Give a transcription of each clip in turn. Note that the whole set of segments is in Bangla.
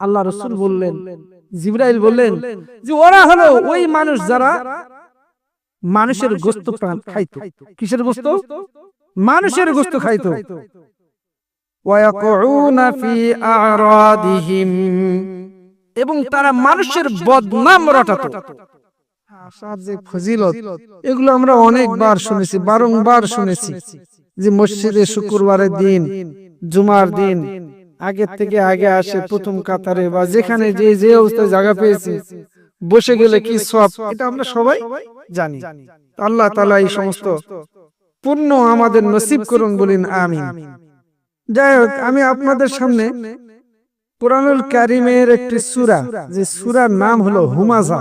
আল্লাহ রসুল বললেন জিব্রাইল বললেন যে ওরা হলো ওই মানুষ যারা মানুষের গোস্ত প্রাণ খাইতো। কিসের গোস্ত? মানুষের গোস্ত খাইতো। এবং তারা মানুষের বদনাম রটাত। ফজিলত এগুলো আমরা অনেকবার শুনেছি বারংবার শুনেছি। যে মসজিদে শুক্রবারের দিন জুমার দিন আগের থেকে আগে আসে প্রথম কাতারে বা যেখানে যে যে অবস্থায় জায়গা পেয়েছি বসে গেলে কি সব এটা আমরা সবাই জানি। আল্লাহ তালা এই সমস্ত পূর্ণ আমাদের নসিব করুন বলিন আমিন। যাই হোক আমি আপনাদের সামনে কোরআনুল কারিমের একটি সূরা। যে সূরার নাম হলো হুমাজা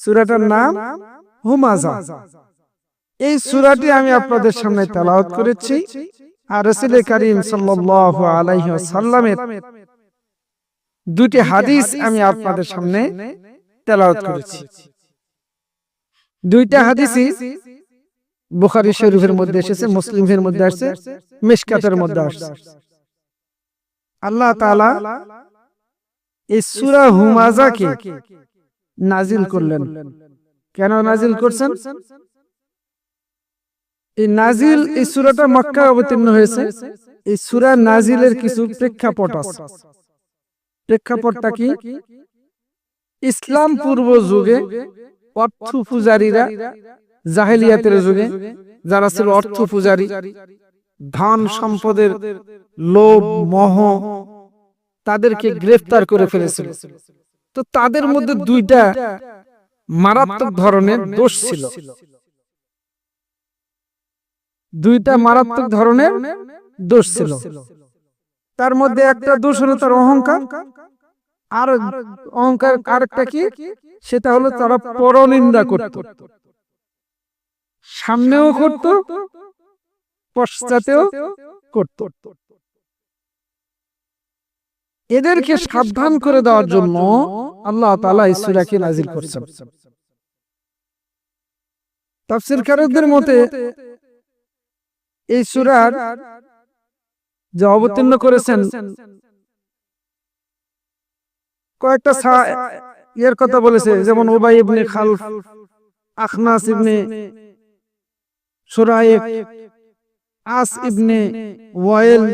সূরাটার নাম হুমাজা এই সূরাটি আমি আপনাদের সামনে তেলাওয়াত করেছি। আর রাসূল করিম দুটি হাদিস আমি আপনাদের সামনে তেলাওয়াত করেছি। দুইটা হাদিসই বুখারী শরীফের মধ্যে এসেছে মুসলিমের মধ্যে আসছে মিশকাতের মধ্যে আসছে। আল্লাহ তাআলা এই সূরা হুমাজাকে নাজিল করলেন। কেন নাজিল করছেন? এই নাজিল এই সূরাটা মক্কা অবতীর্ণ হয়েছে। এই সূরা নাজিলের কিছু প্রেক্ষাপট আছে। প্রেক্ষাপটটা কি? ইসলাম পূর্ব যুগে অর্থ পূজারীরা জাহেলিয়াতের যুগে, যারা ছিল অর্থ পূজারী, ধন সম্পদের লোভ, মোহ, তাদেরকে গ্রেফতার করে ফেলেছিল। তো তাদের মধ্যে দুইটা মারাত্মক ধরনের দোষ ছিল। দুইটা মারাত্মক ধরনের দোষ ছিল। তার মধ্যে একটা দোষ হলো তার অহংকার। আর অহংকার আরেকটা কি? সেটা হলো তারা পরনিন্দা করত। সামনেও করত পশ্চাতেও করত। এদেরকে সাবধান করে দেওয়ার জন্য আল্লাহ তাআলা এই সূরাকে নাজিল করছেন। তাফসীরকারকদের মতে এই সূরার যে অবতীর্ণ করেছেন কয়েকটা ইয়ের কথা বলেছে যেমন ওবাই ইবনে খালফ আখনাস ইবনে আস ইবনে ওয়াইল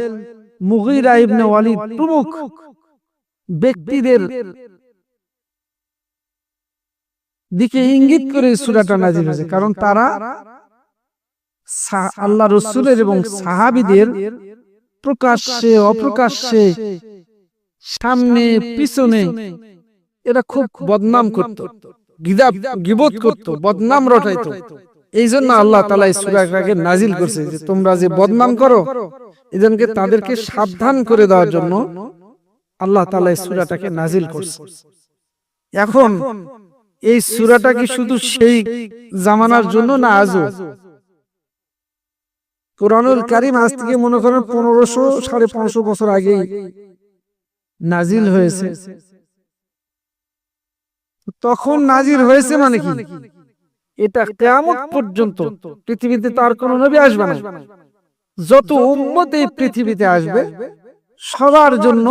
মুগিরা ইবনে ওয়ালিদ প্রমুখ ব্যক্তিদের দিকে ইঙ্গিত করে সূরাটা নাজিল হয়েছে কারণ তারা আল্লাহ রসুলের এবং সাহাবিদের প্রকাশ্যে অপ্রকাশ্যে সামনে পিছনে এরা খুব বদনাম করত গিবত করত বদনাম রটাইতো। এই জন্য আল্লাহ তালা সুরাকে নাজিল করছে যে তোমরা যে বদনাম করো এজনকে তাদেরকে সাবধান করে দেওয়ার জন্য আল্লাহ তালা এই সুরাটাকে নাজিল করছে। এখন এই সুরাটা কি শুধু সেই জামানার জন্য না আজও কোরআনুল কারিম আজ থেকে মনে করেন পনেরোশো সাড়ে পাঁচশো বছর আগেই নাজিল হয়েছে। তখন নাজিল হয়েছে মানে কি? এটা কেমন পর্যন্ত পৃথিবীতে তার কোন নবী আসবে না। যত উম্মত এই পৃথিবীতে আসবে সবার জন্য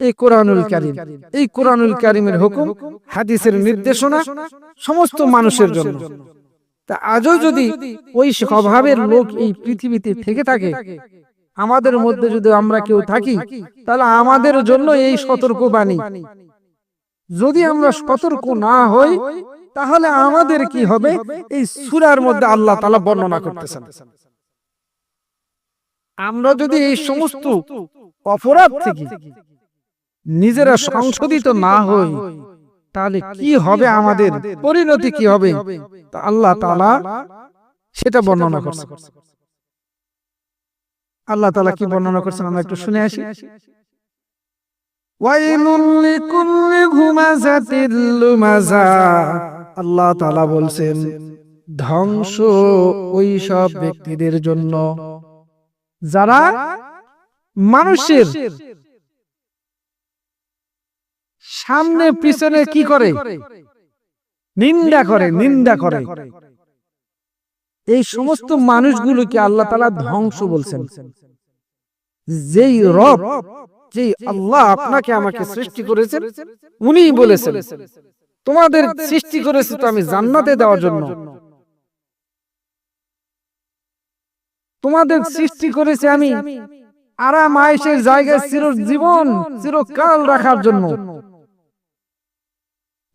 এই কোরআনুল কারিম। এই কোরআনুল কারিমের হুকুম হাদিসের নির্দেশনা সমস্ত মানুষের জন্য। তা আজও যদি ওই স্বভাবের লোক এই পৃথিবীতে থেকে থাকে আমাদের মধ্যে যদি আমরা কেউ থাকি তাহলে আমাদের জন্য এই সতর্ক বাণী। যদি আমরা সতর্ক না হই তাহলে আমাদের কি হবে? এই সুরার মধ্যে আল্লাহ তালা বর্ণনা করতেছেন। আমরা যদি এই সমস্ত অপরাধ থেকে নিজেরা সংশোধিত না হই তাহলে কি হবে আমাদের? পরিণতি কি হবে? তা আল্লাহ তালা সেটা বর্ণনা করছে। আল্লাহ তালা কি বর্ণনা করছেন? আমরা একটু শুনে আসি। আল্লাহ তালা বলছেন ধ্বংস ওই সব ব্যক্তিদের জন্য। যারা মানুষের সামনে পিছনে কি করে? নিন্দা করে নিন্দা করে। এই সমস্ত মানুষগুলোকে আল্লাহ তালা ধ্বংস বলছেন। যেই রব যে আল্লাহ আপনাকে আমাকে সৃষ্টি করেছেন উনিই বলেছেন তোমাদের সৃষ্টি করেছে তো আমি জান্নাতে দেওয়ার জন্য। তোমাদের সৃষ্টি করেছে আমি আরাম আয়েসের জায়গায় চির জীবন চিরকাল রাখার জন্য।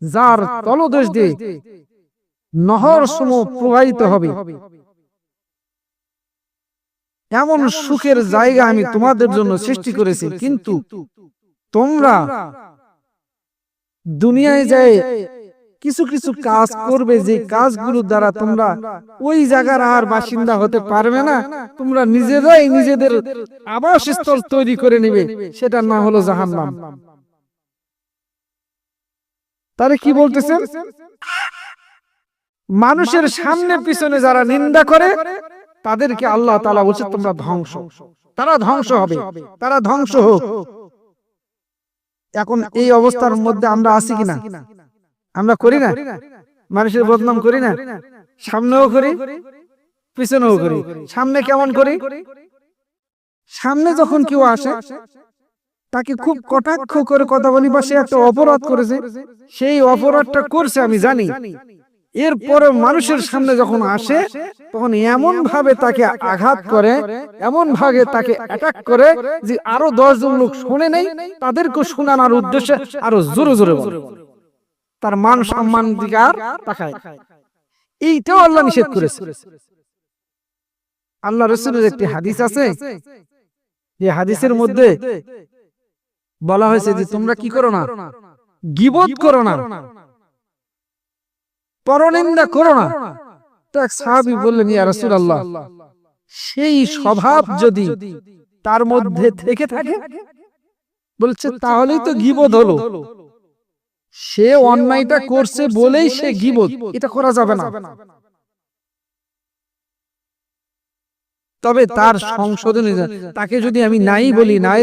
যার তলদেশ দিয়ে নহর সম প্রবাহিত হবে। এমন সুখের জায়গা আমি তোমাদের জন্য সৃষ্টি করেছি, কিন্তু তোমরা দুনিয়ায় যায় কিছু কিছু কাজ করবে, যে কাজগুলোর দ্বারা তোমরা ওই জায়গার আর বাসিন্দা হতে পারবে না। তোমরা নিজেরাই নিজেদের আবাসস্থল তৈরি করে নেবে সেটা না হলো জাহান্নাম। তারে কি বলতেছেন? মানুষের সামনে পিছনে যারা নিন্দা করে তাদেরকে আল্লাহ তালা বলছে তোমরা ধ্বংস তারা ধ্বংস হবে তারা ধ্বংস হোক। এখন এই অবস্থার মধ্যে আমরা আছি কিনা? আমরা করি না? মানুষের বদনাম করি না? সামনেও করি পিছনেও করি। সামনে কেমন করি? সামনে যখন কেউ আসে তাকে খুব কটাক্ষ করে কথা বলি বা সে একটা অপরাধ করেছে সেই অপরাধটা করছে আমি জানি। এরপরে মানুষের সামনে যখন আসে তখন এমন ভাবে তাকে আঘাত করে এমন ভাবে তাকে অ্যাটাক করে যে আরও দশজন লোক শুনে নেই তাদেরকে শোনানোর উদ্দেশ্যে আরও জোরে জোরে বলে তার মান সম্মান দিকে আর তাকায়। এইটাও আল্লাহ নিষেধ করেছে। আল্লাহ রসুলের একটি হাদিস আছে যে হাদিসের মধ্যে বলা হয়েছে যে তোমরা কি করো না? গিবত করো না। পরনিন্দা করো না। তো সাহাবী বললেন ইয়া রাসূলুল্লাহ সেই স্বভাব যদি তার মধ্যে থেকে থাকে বলছে তাহলেই তো গিবত হলো। সে অন্যায়টা করছে বলেই সে গিবত। এটা করা যাবে না। তবে তার সংশোধনে তাকে যদি আমি নাই বলি নাই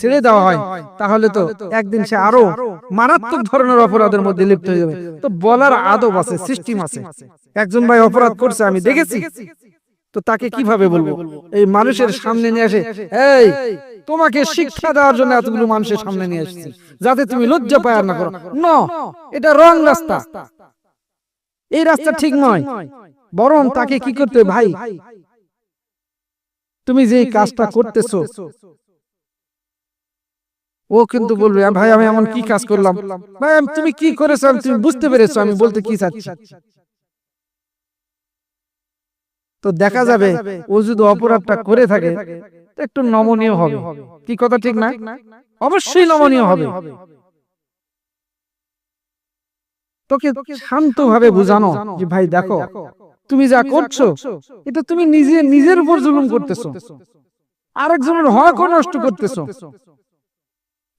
ছেড়ে দেওয়া হয় তাহলে তো একদিন সে আরও মারাত্মক ধরনের অপরাধের মধ্যে লিপ্ত হয়ে যাবে। তো বলার আদব আছে সিস্টেম আছে। একজন ভাই অপরাধ করছে আমি দেখেছি। তো তাকে কীভাবে বলব? এই মানুষের সামনে নিয়ে আসে এই তোমাকে শিক্ষা দেওয়ার জন্য এতগুলো মানুষের সামনে নিয়ে আসছি যাতে তুমি লজ্জা পায় না করো। ন। এটা রং রাস্তা। এই রাস্তা ঠিক নয় বরং তাকে কি করতে ভাই তুমি যে কাজটা করতেছো। ও কিন্তু বলবে ভাই আমি এমন কি কাজ করলাম? ভাই তুমি কি করেছ? তুমি বুঝতে পেরেছ আমি বলতে কি চাচ্ছি? তো দেখা যাবে ও যদি অপরাধটা করে থাকে একটু নমনীয় হবে। কি কথা ঠিক না? অবশ্যই নমনীয় হবে। তোকে শান্ত ভাবে বুঝানো যে ভাই দেখো তুমি যা করছ এটা তুমি নিজে নিজের উপর জুলুম করতেছো। আরেকজনের হক নষ্ট করতেছো।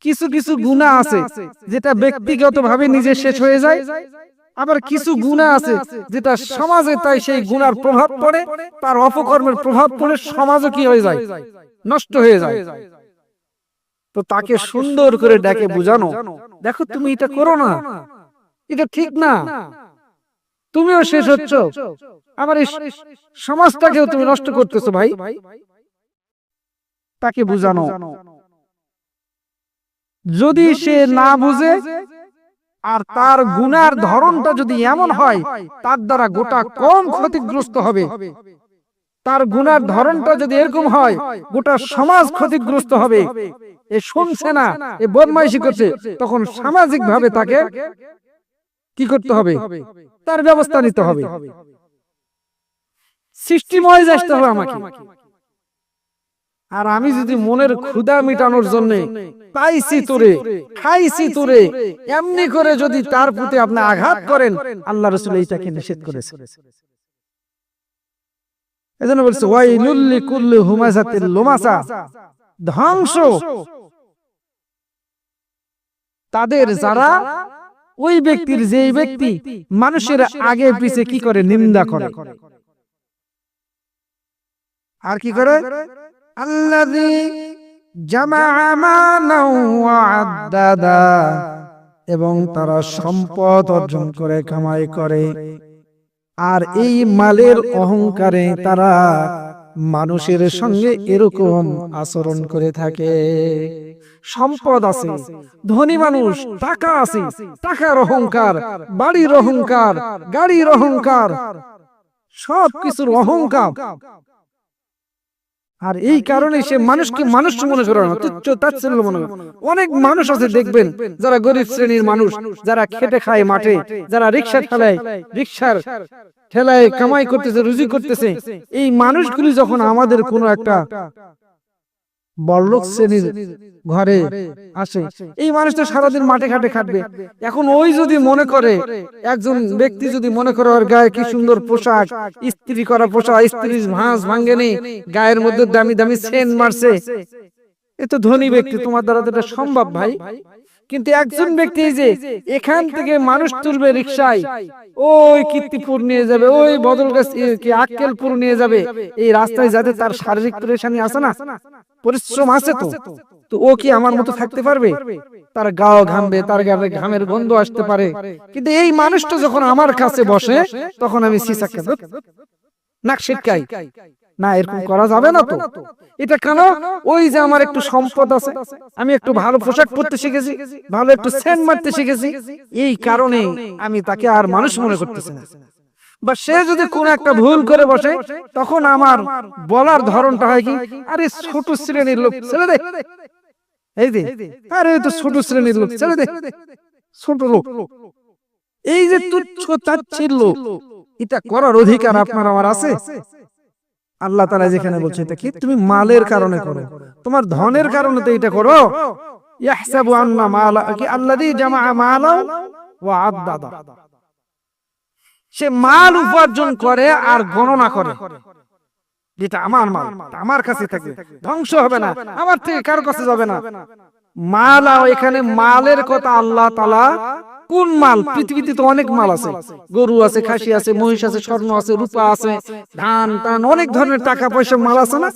কিছু কিছু গুণা আছে যেটা ব্যক্তিগত ভাবে নিজে শেষ হয়ে যায় আবার কিছু গুণা আছে যেটা সমাজে তাই সেই গুণার প্রভাব পড়ে তার অপকর্মের প্রভাব পড়ে সমাজও কি হয়ে যায়? নষ্ট হয়ে যায়। তো তাকে সুন্দর করে ডেকে বুঝানো। দেখো তুমি এটা করো না। এটা ঠিক না। তুমিও শেষ হচ্ছ? আমার এই সমাজটাকেও তুমি নষ্ট করতেছো ভাই। তাকে বুঝানো। যদি সে না বুঝে আর তার গুনার ধরনটা যদি এমন হয় তার দ্বারা গোটা কম ক্ষতিগ্রস্ত হবে। তার গুনার ধরনটা যদি এরকম হয় গোটা সমাজ ক্ষতিগ্রস্ত হবে। এ শুনছে না এ বদমাইশি করছে তখন সামাজিক ভাবে তাকে কি করতে হবে? তার ব্যবস্থা নিতে হবে। সৃষ্টিময় আসতে হবে আমাকে। আর আমি যদি মনের ক্ষুদা মিটানোর জন্য পাইছি তোরে খাইছি তোরে এমনি করে যদি তার প্রতি আপনি আঘাত করেন আল্লাহ রসুল এইটাকে নিষেধ করেছে। এজন্য বলছে ওয়াইলুল্লি কুল্লি হুমাজাতিল লুমাসা ধ্বংস। তাদের যারা ওই ব্যক্তির যে ব্যক্তি মানুষের আগে পিছে কি করে নিন্দা করে? আর কি করে? আল্লাযী এবং তারা সম্পদ অর্জন করে, কামাই করে। আর এই মালের অহংকারে তারা মানুষের সঙ্গে এরকম আচরণ করে থাকে। সম্পদ আছে ধনী মানুষ টাকা আছে টাকার অহংকার বাড়ির অহংকার গাড়ির অহংকার সবকিছুর অহংকার। আর এই কারণে সে মানুষকে মানুষ মনে করে না তুচ্ছ তাচ্ছিল্য মনে করে অনেক মানুষ আছে দেখবেন যারা গরিব শ্রেণির মানুষ যারা খেটে খায় মাঠে যারা রিক্সা ঠেলায় রিক্সার ঠেলায় কামাই করতেছে রুজি করতেছে এই মানুষগুলি যখন আমাদের কোনো একটা বড়লোক শ্রেণির ঘরে আসে। এই মানুষটা সারাদিন মাঠে ঘাটে খাটবে। এখন ওই যদি মনে করে একজন ব্যক্তি যদি মনে করে ওর গায়ে কি সুন্দর পোশাক ইস্ত্রি করা পোশাক ইস্ত্রি ভাঁজ ভাঙ্গেনি গায়ের মধ্যে দামি দামি সেন মারছে। এ তো ধনী ব্যক্তি তোমার দ্বারা তো এটা সম্ভব ভাই। কিন্তু একজন ব্যক্তি যে এখান থেকে মানুষ তুলবে রিক্সায় ওই কীর্তিপুর নিয়ে যাবে ওই বদলগাছ কি আক্কেলপুর নিয়ে যাবে? এই রাস্তায় যাতে তার শারীরিক পরেশানি আছে না। পরিশ্রম আছে তো। তো। ও কি আমার মতো থাকতে পারবে? তার গাও ঘামবে তার গায়ে ঘামের গন্ধ আসতে পারে। কিন্তু এই মানুষটা যখন আমার কাছে বসে তখন আমি সিসাকে নাক শিটকাই না এরকম করা যাবে না তো। এটা কেন? ওই যে আমার একটু সম্পদ আছে। আমি একটু ভালো পোশাক পরতে শিখেছি ভালো একটু সেন্ট মারতে শিখেছি। এই কারণে আমি তাকে আর মানুষ মনে করতেছি না। বা সে যদি কোন একটা ভুল করে বসে তখন আমার বলার ধরনটা হয় কি? আরে ছোট শ্রেণির লোক ছেড়ে দে। এই দে আরে তো ছোট শ্রেণির লোক ছেড়ে দে। ছোট লোক। এই যে তুচ্ছ তাচ্ছিল্য। এটা করার অধিকার আপনার আমার আছে আল্লাহ তালা যেখানে বলছে এটা কি? তুমি মালের কারণে করো। তোমার ধনের কারণে তো এটা করো। ইয়াহসাবু আন্না মালা কি আল্লাযী জামা মালা ওয়া আদ্দাদা। সে মাল উপার্জন করে আর গণনা করে। যেটা আমার মাল আমার কাছে থাকবে। ধ্বংস হবে না। আমার থেকে কারও কাছে যাবে না। মাল এখানে মালের কথা আল্লাহ তালা কোন মাল? পৃথিবীতে তো অনেক মাল আছে। গরু আছে, খাসি আছে, মহিষ আছে, স্বর্ণ আছে, রূপা আছে, ধান, টান, অনেক ধরনের টাকা পয়সা মাল আছে না?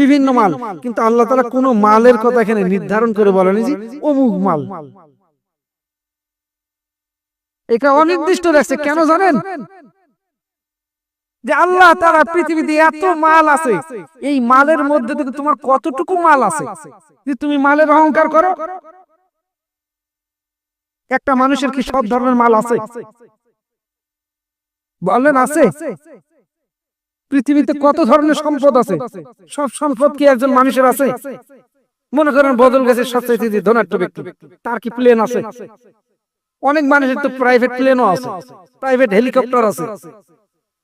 বিভিন্ন মাল। কিন্তু আল্লাহ তালা কোন মালের কথা এখানে নির্ধারণ করে বলেনি যে, অমুক মাল। এটা অনির্দিষ্ট রাখছে, কেন জানেন? যে আল্লাহ তারা পৃথিবীতে এত মাল আছে, এই মালের মধ্যে থেকে তোমার কতটুকু মাল আছে? যে তুমি মালের অহংকার করো? একটা মানুষের কি সব ধরনের মাল আছে? বলেন আছে? পৃথিবীতে কত ধরনের সম্পদ আছে? সব সম্পদ কি একজন মানুষের আছে? মনে করেন বদল গেছে সবচেয়ে ধনাঢ্য ব্যক্তি। তার কি প্লেন আছে? অনেক মানুষের তো প্রাইভেট প্লেনও আছে। প্রাইভেট হেলিকপ্টার আছে।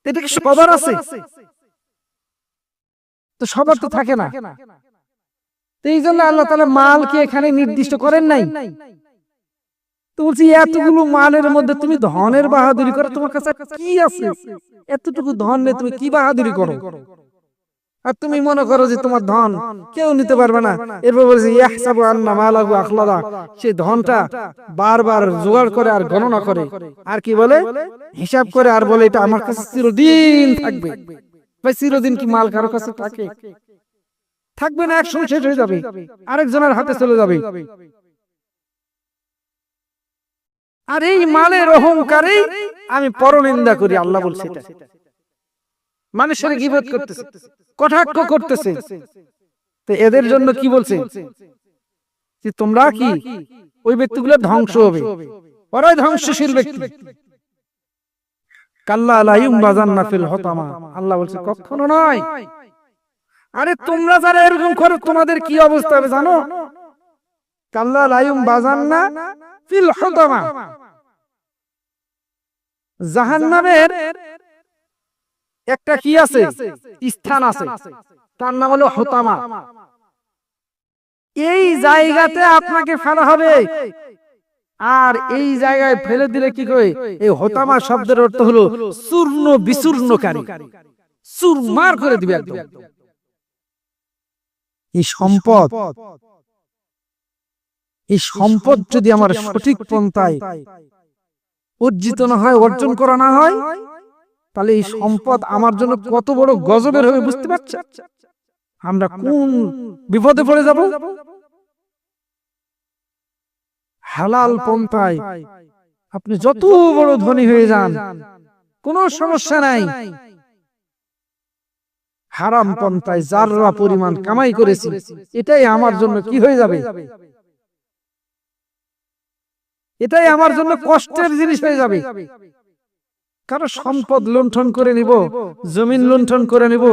এটা কি সবার আছে? তো সবার তো থাকে না। এই জন্য আল্লাহ তালা মালকে এখানে নির্দিষ্ট করেন নাই? তো বলছি এতগুলো মালের মধ্যে তুমি ধনের বাহাদুরি করো তোমার কাছে কি আছে? এতটুকু ধন তুমি কি বাহাদুরি করো? আর তুমি মনে করো যে তোমার ধন কেউ নিতে পারবে না। এরপর বলছে ইয়াহসাবু আন্না মালাহু আখলাদা। সেই ধনটা বারবার জোগাড় করে আর গণনা করে। আর কি বলে? হিসাব করে আর বলে এটা আমার কাছে চিরদিন থাকবে। ভাই চিরদিন কি মাল কারও কাছে থাকে? থাকবে না একসময় শেষ হয়ে যাবে। আরেকজনের হাতে চলে যাবে। আর এই মালের অহংকারেই আমি পরনিন্দা করি, আল্লাহ বলছে মানুষের গিবত করতেছে, কটাক্ষ করতেছে। এদের জন্য কি বলছে? যে তোমরা কি ওই ব্যক্তিগুলো ধ্বংস হবে? ওরাই ধ্বংসশীল ব্যক্তি। কাল্লা আলাইম কখনো নয়। আরে তোমরা যারা এরকম করো, তোমাদের কি অবস্থা হবে জানো? কাল্লা লাইম বাজান্না ফিল জাহান্নামের একটা কি আছে? স্থান আছে। তার নাম হলো হতামা। এই জায়গাতে আপনাকে ফেলা হবে। আর এই জায়গায় ফেলে দিলে কি করে? এই হতামা শব্দের অর্থ হলো চূর্ণ বিচূর্ণকারী। চুরমার করে দিবে একদম। এই সম্পদ এই সম্পদ যদি আমার সঠিক পন্থায় অর্জিত না হয় অর্জন করা না হয় তাহলে এই সম্পদ আমার জন্য কত বড় গজবের হবে বুঝতে পারছেন আমরা কোন বিপদে পড়ে যাব? হালাল পন্থায় আপনি যত বড় ধনী হয়ে যান কোনো সমস্যা নাই। হারাম পন্থায় যাররা পরিমাণ কামাই করেছি এটাই আমার জন্য কি হয়ে যাবে? এটাই আমার জন্য কষ্টের জিনিস হয়ে যাবে। কারও সম্পদ লুণ্ঠন করে নিব জমিন লুণ্ঠন করে নিব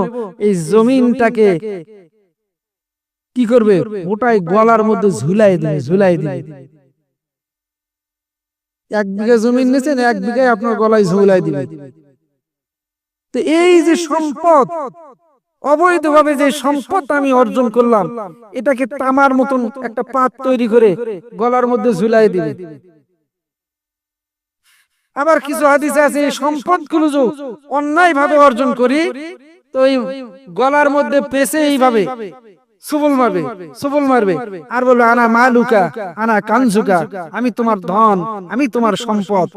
এই জমিনটাকে কি করবে? ওটাই গলার মধ্যে ঝুলাই দিবে ঝুলাই দিবে এক বিঘা জমিন নিয়েছেন এক বিঘায় আপনার গলায় ঝুলাই দিবে। তো এই যে সম্পদ অবৈধভাবে যে সম্পদ আমি অর্জন করলাম এটাকে তামার মতন একটা পাত তৈরি করে গলার মধ্যে ঝুলাই দিবে। আবার কিছু হাদিসে আছে সম্পদগুলো যে অন্যায় ভাবে অর্জন করি তো এই গলার মধ্যে পেছে এইভাবে সুবল মারবে সুবল মারবে। আর বলবে আনা মালুকা আনা কানজুকা আমি তোমার ধন আমি তোমার সম্পদ।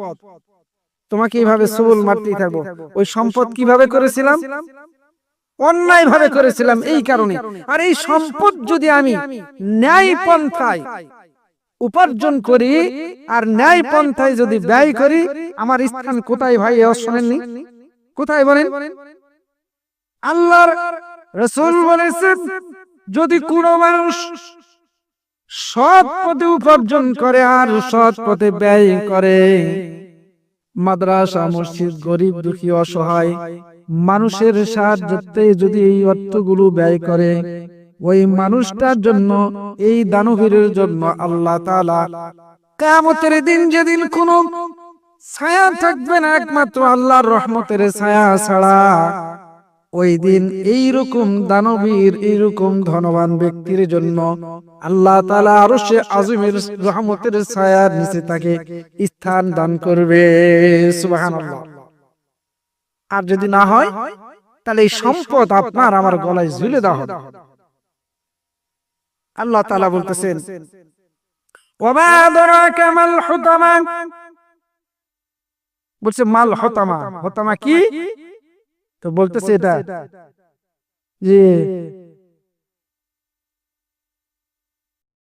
তোমাকে এইভাবে সুবল মারতেই থাকব। ওই সম্পদ কীভাবে করেছিলাম? অন্যায় ভাবে করেছিলাম এই কারণে। আর এই সম্পদ যদি আমি ন্যায় পন্থায় উপার্জন করি আর ন্যায় পন্থায় যদি ব্যয় করি আমার স্থান কোথায় ভাই শোনেননি কোথায় বলেন? আল্লাহর রসুল বলেছেন যদি কোনো মানুষ সৎ পথে উপার্জন করে আর সৎ পথে ব্যয় করে মাদ্রাসা মসজিদ গরিব দুঃখী অসহায় মানুষের সাহায্যতে যদি এই অর্থগুলো ব্যয় করে ওই মানুষটার জন্য, এই দানবীরের জন্য আল্লাহ তাআলা কিয়ামতের দিন যেদিন কোনো ছায়া থাকবে না, একমাত্র আল্লাহর রহমতের ছায়া ছাড়া, ওই দিন এইরকম দানবীর, এইরকম ধনবান ব্যক্তির জন্য আল্লাহ তাআলা আরও সে আজমের রহমতের ছায়ার নিচে তাকে স্থান দান করবে। আর যদি না হয়, তাহলে এই সম্পদ আপনার আমার গলায় ঝুলে দেওয়া হবে আল্লাহ তাআলা বলতেছেন বলছে মাল হতামা। হতামা কি? তো বলতেছে এটা। যে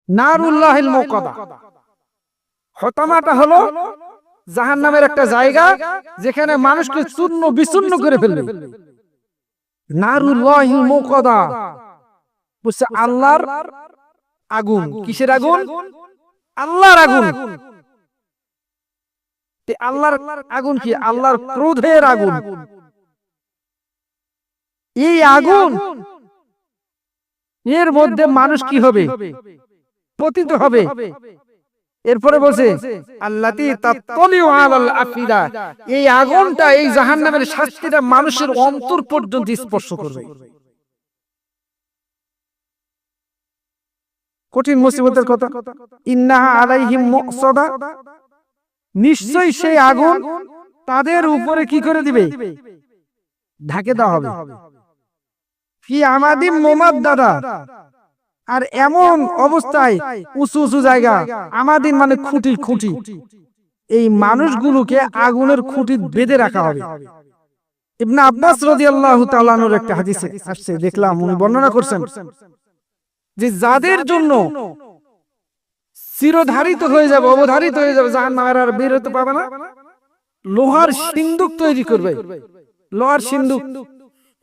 নারুল্লাহিল মুকাদা। হতামাটা হলো জাহান্নামের একটা জায়গা যেখানে মানুষকে চূর্ণ বিচূর্ণ করে ফেলবে। নারুল্লাহিল মুকাদা। বলছে আল্লাহর আগুন। কিসের আগুন? আল্লাহর আগুন। আল্লাহর আগুন কি? আল্লাহর ক্রোধের আগুন। এই আগুন এর মধ্যে মানুষ কি হবে? পতিত হবে। এরপরে বলছে আল্লাতি তাত্তলিউ আলাল আফিদা। এই আগুনটা এই জাহান্নামের শাস্তিটা মানুষের অন্তর পর্যন্ত স্পর্শ করবে। কঠিন মুসিবতের কথা। ইন্নাহা আলাইহিম সেই আগুন তাদের উপরে কি করে দিবে? ঢাকে দেওয়া হবে। আর এমন অবস্থায় উঁচু উঁচু জায়গা, আমাদিন মানে খুঁটি খুঁটি। এই মানুষগুলোকে আগুনের খুঁটি বেঁধে রাখা হবে। ইবনে আব্বাস রাদিয়াল্লাহু তাআলার একটা হাদিসে আসছে, দেখলাম, উনি বর্ণনা করছেন। যে যাদের জন্য চিরধারিত হয়ে যাবে অবধারিত হয়ে যাবে জাহান্নামের আর বের হতে পাবে না লোহার সিন্দুক তৈরি করবে। লোহার সিন্দুক।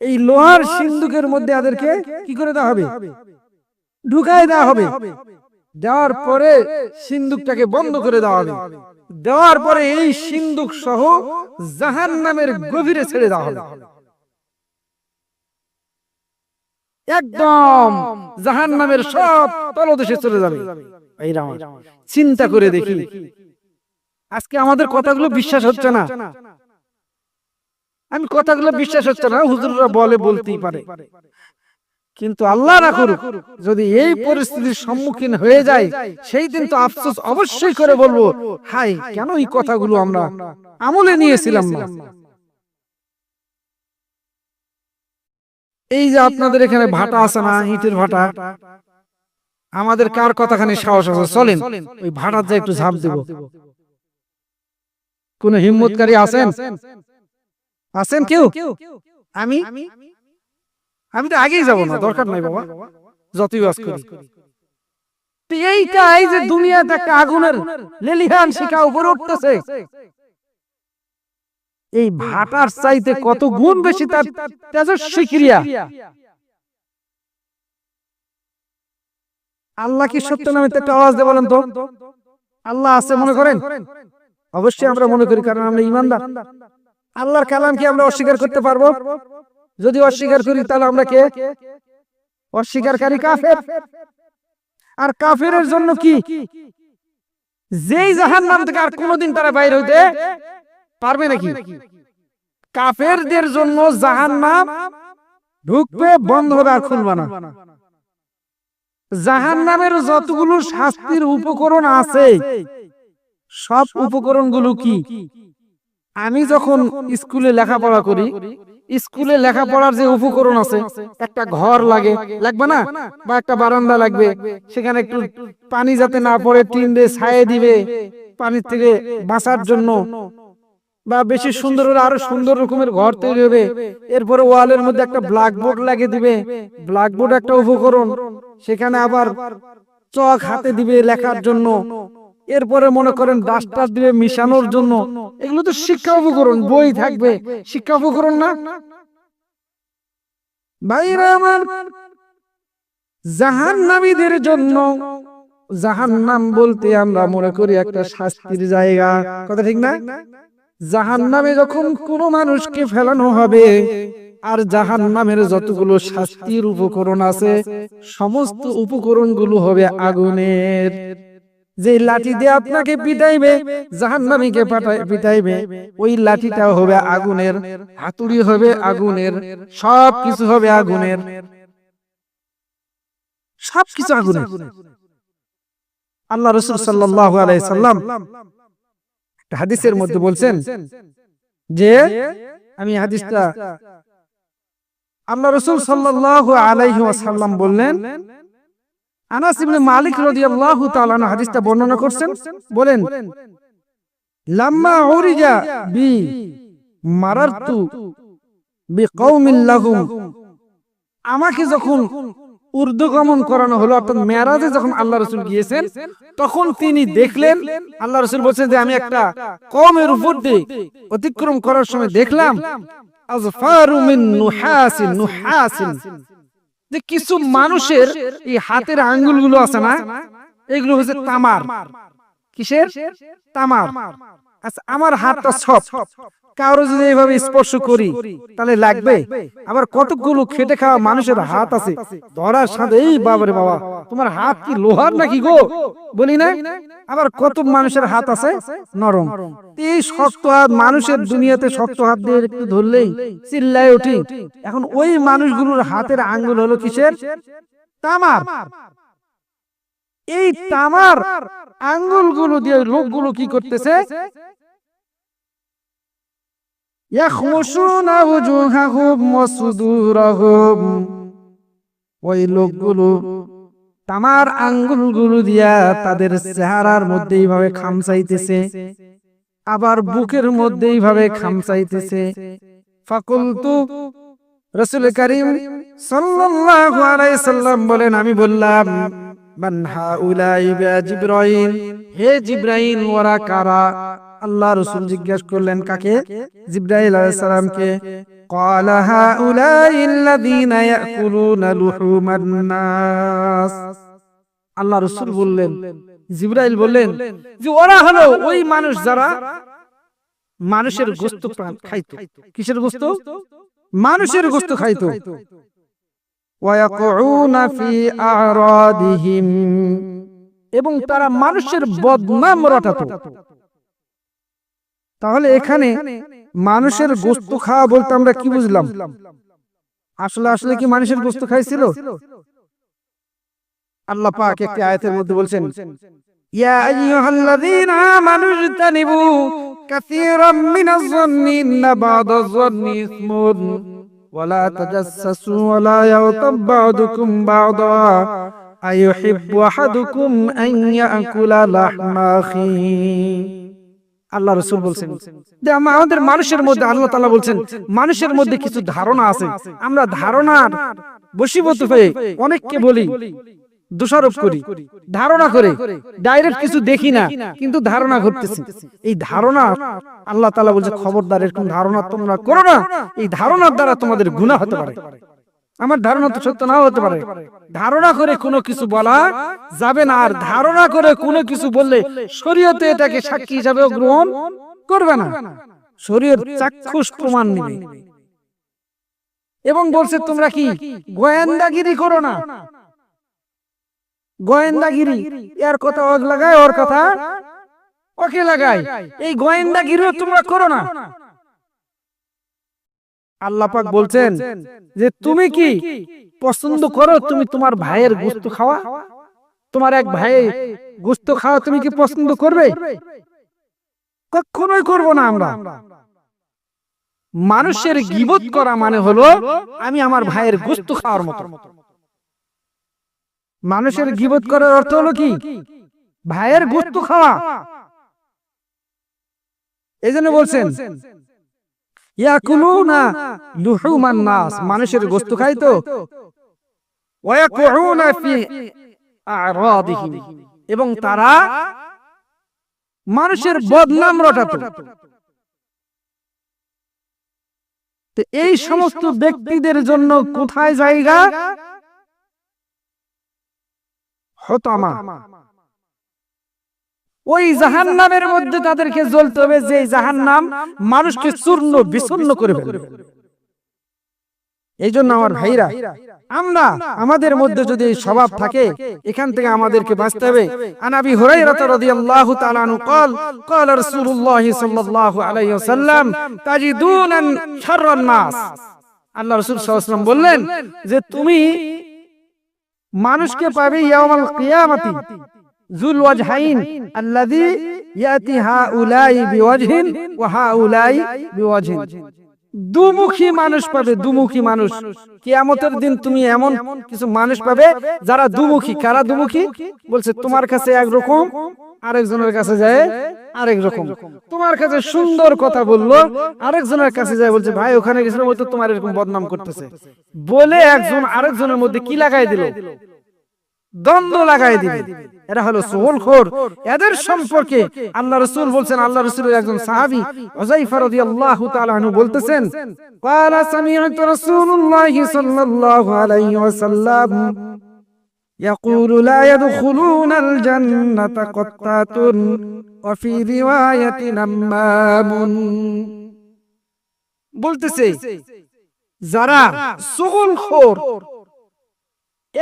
এই লোহার সিন্দুকের মধ্যে তাদেরকে কি করে দেওয়া হবে? ঢুকাই দেওয়া হবে। দেওয়ার পরে সিন্দুকটাকে বন্ধ করে দেওয়া হবে। দেওয়ার পরে এই সিন্দুক সহ জাহান নামের গভীরে ছেড়ে দেওয়া হবে। একদম জাহান নামের সব তলদেশে চলে যাবে। চিন্তা করে দেখি। আজকে আমাদের কথাগুলো বিশ্বাস হচ্ছে না। আমি কথাগুলো বিশ্বাস হচ্ছে না হুজুররা বলে বলতেই পারে। কিন্তু আল্লাহ না করুক যদি এই পরিস্থিতির সম্মুখীন হয়ে যায় সেই দিন তো আফসোস অবশ্যই করে বলব হাই কেন এই কথাগুলো আমরা আমলে নিয়েছিলাম না। এই যে আপনাদের এখানে ভাটা আছে না ইটের ভাটা? আমাদের কার কথাখানি সাহস আছে? চলেন। ওই ভাটার যে একটু ঝাঁপ দেব। কোন হিম্মতকারী আছেন? আছেন? কেউ? আমি? আমি? তো আগেই যাব না দরকার নাই বাবা। যতই বাস করি। এইটাই যে দুনিয়াতে একটা আগুনের লেলিহান শিখা উপরে উঠতেছে। এই ভাটার চাইতে কত গুণ বেশি তার তেজস্বী ক্রিয়া আল্লাহ কি সত্য নামে একটা আওয়াজ দিয়ে বলেন তো? আল্লাহ আছে মনে করেন? অবশ্যই আমরা মনে করি কারণ আমরা ইমানদার। আল্লাহর কালাম কি আমরা অস্বীকার করতে পারব? যদি অস্বীকার করি তাহলে আমরা কে? অস্বীকারী কাফের। আর কাফের জন্য কি? যেই জাহান নাম থেকে আর কোনোদিন তারা বাইর হইতে পারবে নাকি? কাফেরদের জন্য জাহান নাম ঢুকবে বন্ধ হবে আর খুলবে না। জাহান নামের যতগুলো শাস্তির উপকরণ আছে সব উপকরণগুলো কি? আমি যখন স্কুলে লেখাপড়া করি স্কুলে লেখাপড়ার যে উপকরণ আছে একটা ঘর লাগে লাগবে না? বা একটা বারান্দা লাগবে সেখানে একটু পানি যাতে না পড়ে টিন দিয়ে ছায়ে দিবে পানির থেকে বাঁচার জন্য। বা বেশি সুন্দর হলে আরও সুন্দর রকমের ঘর তৈরি হবে। এরপরে ওয়ালের মধ্যে একটা ব্ল্যাকবোর্ড লাগিয়ে দিবে। ব্ল্যাকবোর্ড একটা উপকরণ। সেখানে আবার চক হাতে দিবে লেখার জন্য। এরপরে মনে করেন ডাস্টার দিবে মিশানোর জন্য। এগুলো তো শিক্ষা উপকরণ বই থাকবে। শিক্ষা উপকরণ না? ভাইরা আমার জাহান্নামীদের জন্য জাহান্নাম বলতে আমরা মনে করি একটা শাস্তির জায়গা। কথা ঠিক না? জাহান্নামে যখন কোনো মানুষকে ফেলানো হবে, আর জাহান্নামের যতগুলো শাস্তির উপকরণ আছে, সমস্ত উপকরণগুলো হবে আগুনের। যে লাঠি দিয়ে আপনাকে পিটাইবে, জাহান্নামীকে পাঠায়, পিটাইবে, ওই লাঠিটাও হবে আগুনের, হাতুড়ি হবে আগুনের সব কিছু হবে আগুনের। সব কিছু আগুনের। আল্লাহ রসুল সাল্লাহ আলাইসাল্লাম হাদিসের মধ্যে বলছেন যে আমি হাদিসটা আল্লাহ রসুল সাল্লাল্লাহু আলাইহি ওয়াসাল্লাম বললেন আনাস ইবনে মালিক রাদিয়াল্লাহু তাআলা হাদিসটা বর্ণনা করছেন বলেন লাম্মা উরিজা বি মারারতু বিকৌমিন লাহুম। আমাকে যখন ঊর্ধ্বগমন করানো হলো। অর্থাৎ মেরাজে যখন আল্লাহ রসুল গিয়েছেন, তখন তিনি দেখলেন, আল্লাহ রসুল বলছেন যে আমি একটা কমের উপর দিয়ে অতিক্রম করার সময় দেখলাম যে কিছু মানুষের এই হাতের আঙ্গুলগুলো আছে না, এগুলো হচ্ছে তামার। কিসের? তামার। আচ্ছা আমার হাতটা সব কারও যদি এইভাবে স্পর্শ করি, তাহলে লাগবে? আবার কতগুলো খেটে খাওয়া মানুষের হাত আছে। ধরার সাথে এই বাবারে বাবা, তোমার হাত কি লোহার নাকি গো? বলি না? আবার কত মানুষের হাত আছে? নরম। এই শক্ত হাত মানুষের দুনিয়াতে শক্ত হাত দিয়ে একটু ধরলেই চিল্লায় উঠি এখন ওই মানুষগুলোর হাতের আঙ্গুল হলো কিসের? তামার। এই তামার আঙ্গুলগুলো দিয়ে লোকগুলো কি করতেছে? ওই লোকগুলো তামার দিয়া তাদের চেহারার মধ্যে এইভাবে খামচাইতেছে, আবার বুকের মধ্যে এইভাবে খামচাইতেছে। ফাকুলতু, রাসূল করিম সাল্লাম বলেন, আমি বললাম হে জিবরাইল, ওরা কারা? আল্লাহ রসুল জিজ্ঞাসা করলেন কাকে জিব্রাইল আলাইহিস সালামকে قال هؤلاء الذين يأكلون لحوم الناس আল্লাহ রসুল বললেন জিব্রাইল বললেন যে ওরা হলো ওই মানুষ যারা মানুষের গোস্ত খাইতো কিসের গোস্ত মানুষের গোস্ত খাইতো ওয়ায়াকুনা ফি আরাদিহিম এবং তারা মানুষের বদনাম রটাতো তাহলে এখানে মানুষের গোস্ত খাওয়া বলতে আমরা কি বুঝলাম? আসলে আসলে কি মানুষের গোস্ত খাইছিল? আল্লাহ পাক একটি আয়াতের মধ্যে বলছেন ইয়া আইয়ুহাল্লাযীনা আমানু ইজতানিবু কাসীরাম মিনাজ যন্নি ইন্না বা'দাজ যন্নি ইসমুন ওয়ালা তাজাসসু ওয়ালা ইয়াগতাব বা'দুকুম বা'দা আইয়ুহিব্বু আহাদুকুম আন ইয়াকুলা লাহমা আখিহি। আল্লাহ রসুল বলছেন যে আমাদের মানুষের মধ্যে আল্লাহ তালা বলছেন মানুষের মধ্যে কিছু ধারণা আছে। আমরা ধারণার বসীভূত হয়ে অনেককে বলি দোষারোপ করি ধারণা করে ডাইরেক্ট কিছু দেখি না কিন্তু ধারণা করতেছি এই ধারণা আল্লাহ তালা বলছে খবরদার এরকম ধারণা তোমরা করো না। এই ধারণার দ্বারা তোমাদের গুনাহ হতে পারে। আমার ধারণা তো সত্য নাও হতে পারে। ধারণা করে কোনো কিছু বলা যাবে না, আর ধারণা করে কোনো কিছু বললে শরীয়তে এটাকে সাক্ষী হিসাবে গ্রহণ করবে না। শরীয়ত চাক্ষুষ প্রমাণ নেবে। এবং বলছে, তোমরা কি গোয়েন্দাগিরি করো না? গোয়েন্দাগিরি, এর কথা লাগায়, ওর কথা ওকে লাগায়। এই গোয়েন্দাগিরিও তোমরা করো না। আল্লাহ পাক বলছেন যে তুমি কি পছন্দ করো তুমি তোমার ভাইয়ের গোস্ত খাওয়া? তোমার এক ভাই গোস্ত খাওয়া তুমি কি পছন্দ করবে? কখনোই করব না আমরা। মানুষের গিবত করা মানে হলো আমি আমার ভাইয়ের গোস্ত খাওয়ার মতো। মানুষের গিবত করার অর্থ হলো কি? ভাইয়ের গোস্ত খাওয়া। এই জন্য বলছেন ইয়াকুলুনা লুহুমান নাস মানুষের গোস্ত খায় তো ওয়ায়াকুউনা ফি আরাদিহিম। এবং তারা মানুষের বদনাম রটাতো। এই সমস্ত ব্যক্তিদের জন্য কোথায় জায়গা? হতামা। ওই জাহান্নামের মধ্যে তাদেরকে জ্বলতে হবে যে জাহান্নাম মানুষকে চূর্ণ বিচূর্ণ করে ফেলবে এই জন্য আমার ভাইরা আমরা আমাদের মধ্যে যদি এই স্বভাব থাকে এখান থেকে আমাদেরকে বাঁচতে হবে আনাবি হুরাইরাতা রাদিয়াল্লাহু তাআলা আনহু قال قال رسول الله صلى الله عليه وسلم تجدون شر الناس আল্লাহ রাসূল সাল্লাল্লাহু আলাইহি ওয়াসাল্লাম বললেন যে তুমি মানুষকে পাবে ইয়াউমাল কিয়ামাতি দুমুখী মানুষ পাবে দুমুখী মানুষ। কিয়ামতের দিন তুমি এমন কিছু মানুষ পাবে যারা দুমুখী। কারা দুমুখী? বলছে, তোমার কাছে একরকম আরেকজনের কাছে যায় আরেক রকম। তোমার কাছে সুন্দর কথা বলল, আরেকজনের কাছে যায় বলছে, ভাই, ওখানে গেছিলাম, ওই তোমার এরকম বদনাম করতেছে। বলে একজন আরেকজনের মধ্যে কি লাগাই দিল? দ্বন্দ্ব লাগাই দিবে এরা হলো সোহলখোর এদের সম্পর্কে আল্লাহ রসুল বলছেন আল্লাহ রসুলের একজন সাহাবী হুযায়ফা রাদিয়াল্লাহু তাআলা আনহু বলতেছেন قال سمعت رسول الله صلى الله عليه وسلم يقول لا يدخلون الجنة قطات وفي رواية نمام বলতেছে যারা সুগুলখোর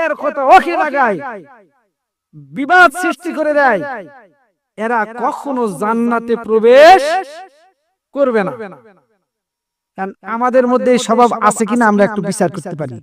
এর কথা ওকে লাগায়, বিবাদ সৃষ্টি করে দেয়। এরা কখনো জান্নাতে প্রবেশ করবে না। আমাদের মধ্যে স্বভাব আছে কিনা আমরা একটু বিচার করতে পারি।